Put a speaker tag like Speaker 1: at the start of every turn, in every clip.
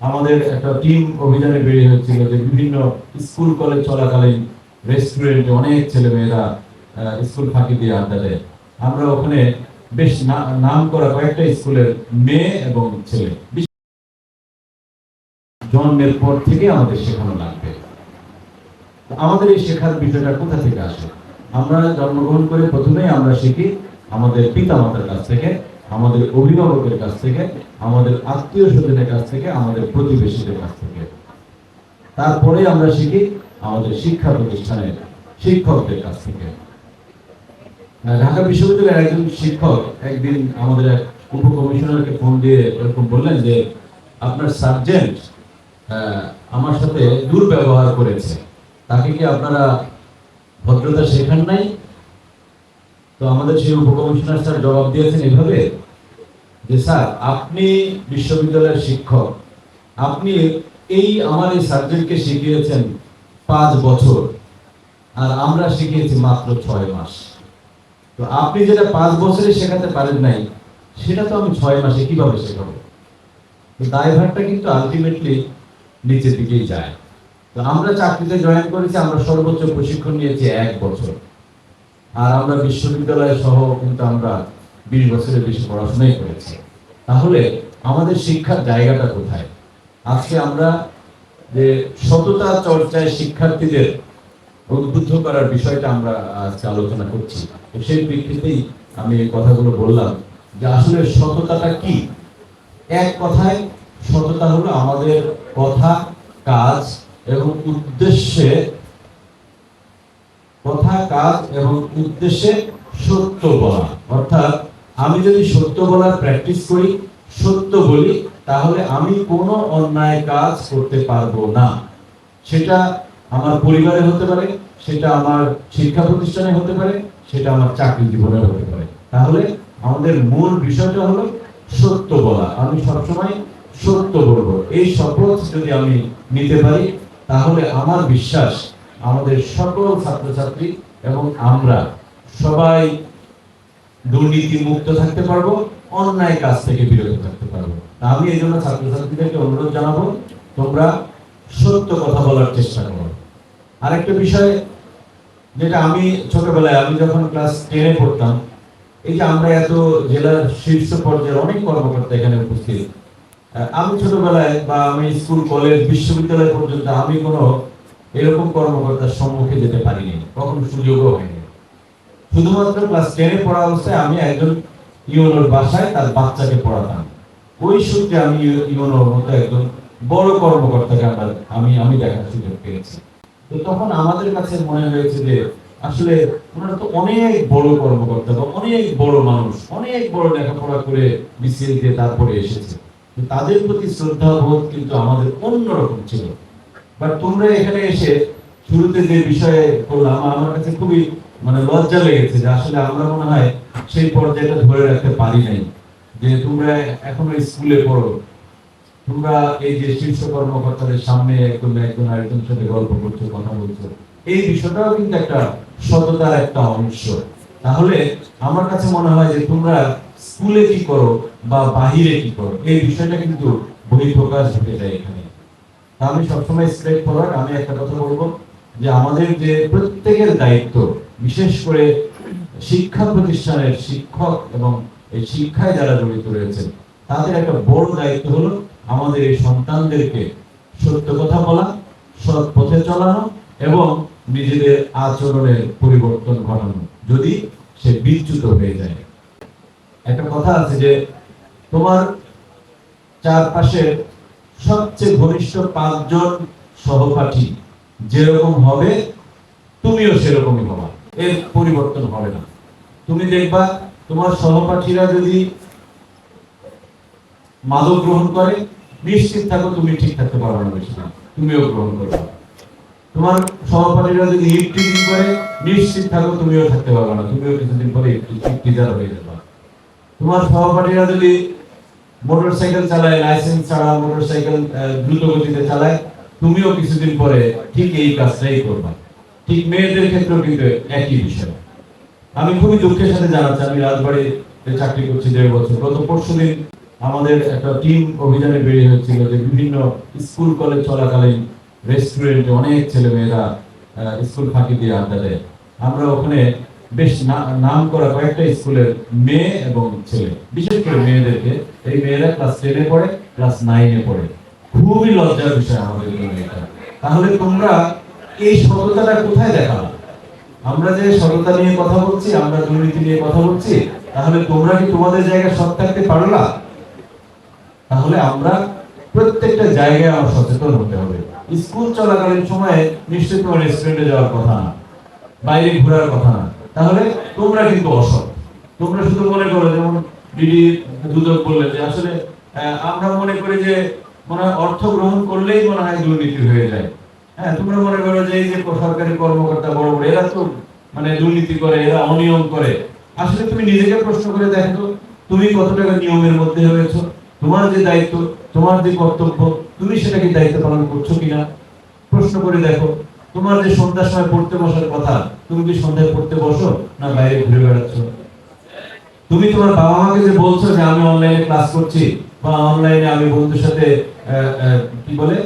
Speaker 1: আমাদের একটা টিম অভিযানে বেরিয়ে হচ্ছিল যে বিভিন্ন স্কুল কলেজ চলাকালীন রেস্টুরেন্টে অনেক ছেলে মেয়েরা স্কুল ফাঁকি দিয়ে আড্ডা দেয়। আমরা ওখানে বেশ নাম করা কয়েকটা স্কুলের মেয়ে এবং ছেলে। জন্মের পর থেকে আমাদের শেখানো লাগবে। আমাদের এই শেখার বিষয়টা কোথা থেকে আসে? আমরা জন্মগ্রহণ করে প্রথমেই আমরা শিখি আমাদের পিতা মাতার কাছ থেকে আমাদের অভিভাবকের কাছ থেকে, আমাদের আত্মীয় স্বজনের কাছ থেকে, আমাদের প্রতিবেশীদের কাছ থেকে। তারপরে আমরা শিখি আমাদের শিক্ষা প্রতিষ্ঠানের শিক্ষকদের কাছ থেকে। ঢাকা বিশ্ববিদ্যালয়ের একজন শিক্ষক একদিন আমাদের এক উপকমিশনারকে ফোন দিয়ে এরকম বললেন যে, আপনার সার্জেন্ট আমার সাথে দুর্ব্যবহার করেছে। তাকে কি আপনারা ভদ্রতা শেখান নাই? তো আমাদের সেই উপকমিশনার স্যার জবাব দিয়েছেন এভাবে যে, স্যার, আপনি বিশ্ববিদ্যালয়ের শিক্ষক। আপনি এই আমার এই সাবজেক্টকে শিখিয়েছেন পাঁচ বছর। আর আমরা শিখিয়েছি মাত্র ছয় মাস। তো আপনি যেটা পাঁচ বছরে শেখাতে পারেন নাই, সেটা তো আমি ছয় মাসে কীভাবে শেখাবো? তো দায়ভারটা কিন্তু আলটিমেটলি নিচের দিকেই যায়। তো আমরা চাকরিতে জয়েন করেছি, আমরা সর্বোচ্চ প্রশিক্ষণ নিয়েছি এক বছর। আর আমরা বিশ্ববিদ্যালয় সহ কিন্তু আমরা বিশ বছরের বেশি পড়াশোনাই করেছি। তাহলে আমাদের শিক্ষার জায়গাটা কোথায়? আজকে আমরা যে সততা চর্চায় শিক্ষার্থীদের উদ্বুদ্ধ করার বিষয়টা আমরা আজকে আলোচনা করছি। সেই প্রেক্ষিতেই আমি এই কথাগুলো বললাম যে আসলে সততাটা কি? এক কথায় সততা হলো আমাদের কথা, কাজ এবং উদ্দেশ্যে কথা, কাজ এবং উদ্দেশ্যে সত্য বলা। অর্থাৎ আমি যদি সত্য বলার প্র্যাকটিস করি, সত্য বলি, তাহলে আমি কোনো অন্যায় কাজ করতে পারব না। সেটা আমার পরিবারে হতে পারে, সেটা আমার শিক্ষা প্রতিষ্ঠানে হতে পারে, সেটা আমার চাকরি জীবনে হতে পারে। তাহলে আমাদের মূল বিষয়টা হলো সত্য বলা। আমি সবসময় সত্য বলব। এই শপথ যদি আমি নিতে পারি, তাহলে আমার বিশ্বাস আমাদের সকল ছাত্রছাত্রী এবং আমরা সবাই দুর্নীতি মুক্ত থাকতে পারব, অন্যায় কাজ থেকে বিরত থাকতে পারব। আমি এই জন্য ছাত্রছাত্রীদেরকে অনুরোধ জানাব, তোমরা সত্য কথা বলার চেষ্টা করো। আরেকটা বিষয় যেটা আমি ছোটবেলায়, আমি যখন ক্লাস টেনে পড়তাম, এই যে আমরা এত জেলার শীর্ষ পর্যায়ের অনেক কর্মকর্তা এখানে উপস্থিত। আমি ছোটবেলায় বা আমি স্কুল, কলেজ, বিশ্ববিদ্যালয় পর্যন্ত আমি কোনো এরকম কর্মকর্তার সম্মুখে যেতে পারিনি, কখনো সুযোগও হয়নি। শুধুমাত্র ক্লাস টেনে পড়া অবস্থায় আমি একজন ইউনোর বাসায় তার বাচ্চাকে পড়াতাম। ওই সূত্রে আমি ইউনোর মতো একজন বড় কর্মকর্তাকে আমার আমি আমি দেখার সুযোগ পেয়েছি। তো তখন আমাদের কাছে মনে হয়েছে যে আসলে ওনারা তো অনেক বড় কর্মকর্তা বা অনেক বড় মানুষ, অনেক বড় লেখাপড়া করে বিসিএল দিয়ে তারপরে এসেছে। তাদের প্রতি শ্রদ্ধা বোধ কিন্তু আমাদের অন্যরকম ছিল। বাট তোমরা এখানে এসে শুরুতে যে বিষয়ে করলাম আমার কাছে খুবই মানে লজ্জা লেগেছে যে আসলে আমরা মনে হয় সেই পর্যায়টা ধরে রাখতে পারি নাই। যে তোমরা এখনও স্কুলে পড়ো, তোমরা এই যে শীর্ষ কর্মকর্তাদের সামনে একদম একজন আরেকজনের সাথে গল্প করছ, কথা বলছো, এই বিষয়টাও কিন্তু একটা সততার একটা অংশ। তাহলে আমার কাছে মনে হয় যে তোমরা স্কুলে কি করো বা বাহিরে কি করো, এই বিষয়টা কিন্তু বহিঃপ্রকাশ ঘটে যায় এখানে। আমি সবসময় স্ট্রেট ফরওয়ার্ড আমি একটা কথা বলব যে আমাদের যে প্রত্যেকের দায়িত্ব, বিশেষ করে শিক্ষা প্রতিষ্ঠানের শিক্ষক এবং এই শিক্ষায় যারা জড়িত রয়েছেন, তাদের একটা বড় দায়িত্ব হলো আমাদের এই সন্তানদেরকে সত্য কথা বলা, সৎ পথে চালানো এবং নিজেদের আচরণের পরিবর্তন ঘটানো, যদি সে বিচ্যুত হয়ে যায়। একটা কথা আছে যে তোমার চারপাশে সবচেয়ে ঘনিষ্ঠ পাঁচজন সহপাঠী যেরকম হবে, তুমিও সেরকমই হবা। এর পরিবর্তন হবে না। তুমি দেখবা, তোমার সহপাঠীরা যদি মাদক গ্রহণ করে, নিশ্চিত থাকো তুমি ঠিক থাকতে পারবে না বেশি দিন। তুমিও গ্রহণ করবে। তোমার সহপাঠীরা যদি ইফটিজিং করে, নিশ্চিত থাকো তুমিও থাকতে পারবে না। তুমিও কিছুদিন পরে ইফটিজার হয়ে যাবে। তোমার সহপাঠীরা যদি মোটরসাইকেল চালায় লাইসেন্স ছাড়া মোটরসাইকেল দ্রুত গতিতে চালায়, তুমিও কিছুদিন পরে ঠিক এই কাজটাই করবা। ঠিক মেয়েদের ক্ষেত্রেও কিন্তু একই বিষয়। আমি খুবই দুঃখের সাথে জানাচ্ছি, আমি রাজবাড়িতে চাকরি করছি দেড় বছর। গত পরশু দিন আমাদের একটা টিম অভিযানে বেরিয়ে হয়েছিল যে বিভিন্ন স্কুল, কলেজ চলাকালীন রেস্টুরেন্টে অনেক ছেলে মেয়েরা স্কুল ফাঁকি দিয়ে আড্ডা দেয়। আমরা ওখানে বেশ নাম করা কয়েকটা স্কুলের মেয়ে এবং ছেলে, বিশেষ করে মেয়েদেরকে মেয়েরা ক্লাস টেনে পড়ে ক্লাস নাইনে পড়ে। খুবই লজ্জার বিষয় আমাদের জন্য এটা। তাহলে তোমরা এই সততাটা কোথায় দেখাল? আমরা যে সততা নিয়ে কথা বলছি, আমরা দুর্নীতি নিয়ে কথা বলছি, তাহলে তোমরা কি তোমাদের জায়গায় সৎ থাকতে পারলা? তাহলে আমরা প্রত্যেকটা জায়গায় আমার সচেতন হতে হবে। স্কুল চলাকালীন সময়ে নিশ্চয়ই তোমার রেস্টুরেন্টে যাওয়ার কথা না, বাইরে ঘোরার কথা না। তাহলে তোমরা কিন্তু অসৎ। তোমরা শুধু মনে করো যেমন ডিডি দুদক বললেন যে আসলে আমরা মনে করি যে মনে অর্থ গ্রহণ করলেই মনে হয় দুর্নীতি হয়ে যায়। হ্যাঁ তোমরা মনে করো যে এই যে সরকারি কর্মকর্তা বড় বড়, এরা তো মানে দুর্নীতি করে, এরা অনিয়ম করে। আসলে তুমি নিজেকে প্রশ্ন করে দেখো, তুমি কত টাকা নিয়মের মধ্যে হয়েছো তোমার যে দায়িত্ব, তোমার যে কর্তব্য, তুমি সেটা কি দায়িত্ব পালন করছ কিনা? প্রশ্ন করে দেখো, তোমার যে সন্ধ্যার সময় পড়তে বসার কথা, তুমি কি সন্ধ্যায় পড়তে বসো না বাইরে ঘুরে বেড়াচ্ছ? তুমি তোমার বাবা মাকে যে বলছো যে আমি অনলাইনে ক্লাস করছি, বা অনলাইনে আমি বন্ধুর সাথে কি বলে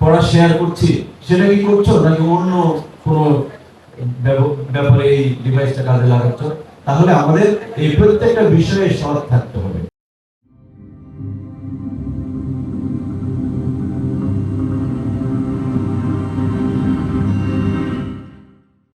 Speaker 1: পড়া শেয়ার করছি, সেটা কি করছ? নাকি অন্য কোনো ব্যাপারে এই ডিভাইসটা কাজে লাগাচ্ছ? তাহলে আমাদের এই প্রত্যেকটা বিষয়ে সৎ থাকতে হবে।